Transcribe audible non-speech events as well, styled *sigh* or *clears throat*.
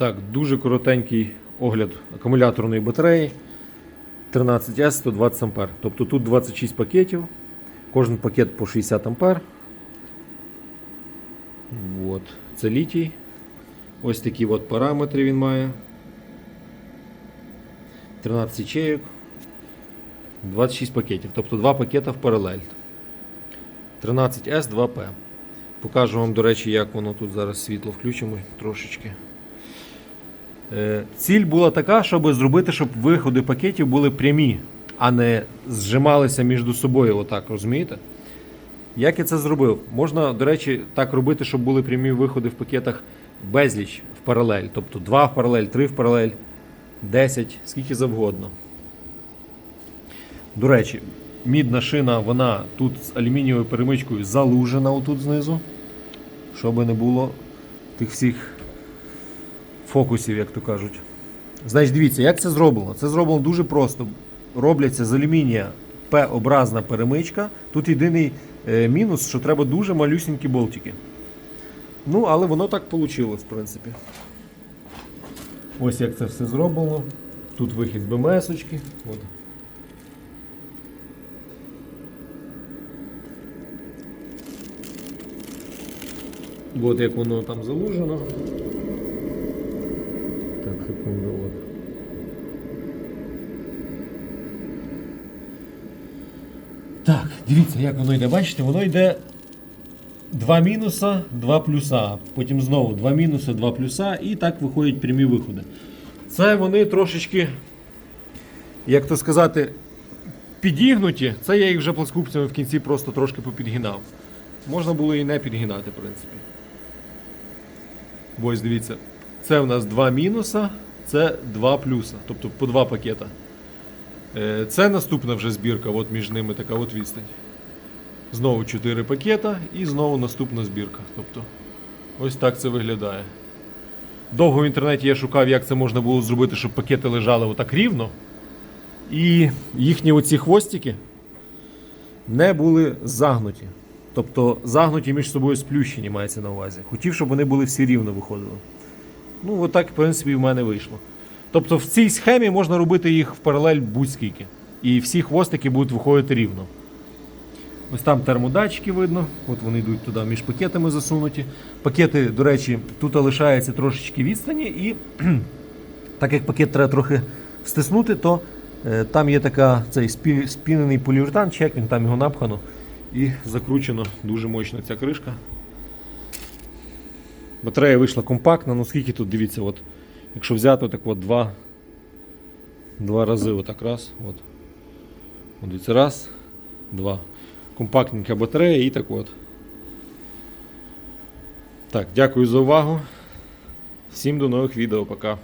Так, дуже коротенький огляд акумуляторної батареї 13S 120 А. Тобто тут 26 пакетів, кожен пакет по 60 А. От. Це літій. Ось такі от параметри він має. 13 ячеїк, 26 пакетів, тобто 2 пакета в паралель. 13S 2P. Покажу вам, до речі, як воно тут зараз світло включимо трошечки. Е, Ціль була така, щоб зробити, щоб виходи пакетів були прямі, а не зжималися між собою. Отак, розумієте? Як я це зробив? Можна, до речі, так робити, щоб були прямі виходи в пакетах безліч в паралель. Тобто 2 в паралель, 3 в паралель, 10, скільки завгодно. До речі, мідна шина, вона тут з алюмінієвою перемичкою залужена отут знизу, щоб не було тих всіх фокусів, як то кажуть. Значить, дивіться, як це зроблено? Це зроблено дуже просто. Робляться з алюмінія П-образна перемичка. Тут єдиний е, мінус, що треба дуже малюсінькі болтики. Ну, але воно так вийшло, в принципі. Ось як це все зроблено. Тут вихід з БМС-очки. От. От як воно там залужено. От. Так, дивіться, як воно йде. Бачите, воно йде 2 мінуса, 2 плюса. Потім знову 2 мінуса, 2 плюса, і так виходять прямі виходи. Це вони трошечки, як то сказати, підігнуті. Це я їх вже плоскупцями в кінці просто трошки попідгинав. Можна було і не підгинати, в принципі. Бо ось дивіться, це в нас 2 мінуса, це 2 плюса, тобто по 2 пакета. Е, Це наступна вже збірка, от між ними така от відстань. Знову 4 пакета і знову наступна збірка. Тобто, ось так це виглядає. Довго в інтернеті я шукав, як це можна було зробити, щоб пакети лежали отак рівно. І їхні оці хвостики не були загнуті. Тобто загнуті між собою сплющені, мається на увазі. Хотів, щоб вони були всі рівно виходили. Ну, отак, в принципі, в мене вийшло. Тобто в цій схемі можна робити їх в паралель будь-скільки. І всі хвостики будуть виходити рівно. Ось там термодатчики видно, от вони йдуть туди між пакетами засунуті. Пакети, до речі, тут лишається трошечки відстані, і *clears throat* так як пакет треба трохи стиснути, то е, там є така цей спі- спінений поліуретан, чек, він там його напхано і закручено дуже мощно ця кришка. Батарея вийшла компактна, ну скільки тут, дивіться, от, якщо взяти так от два, два рази, отак раз, от. От дивіться, раз, два. Компактненька батарея і так от. Так, дякую за увагу. Всім до нових відео, пока.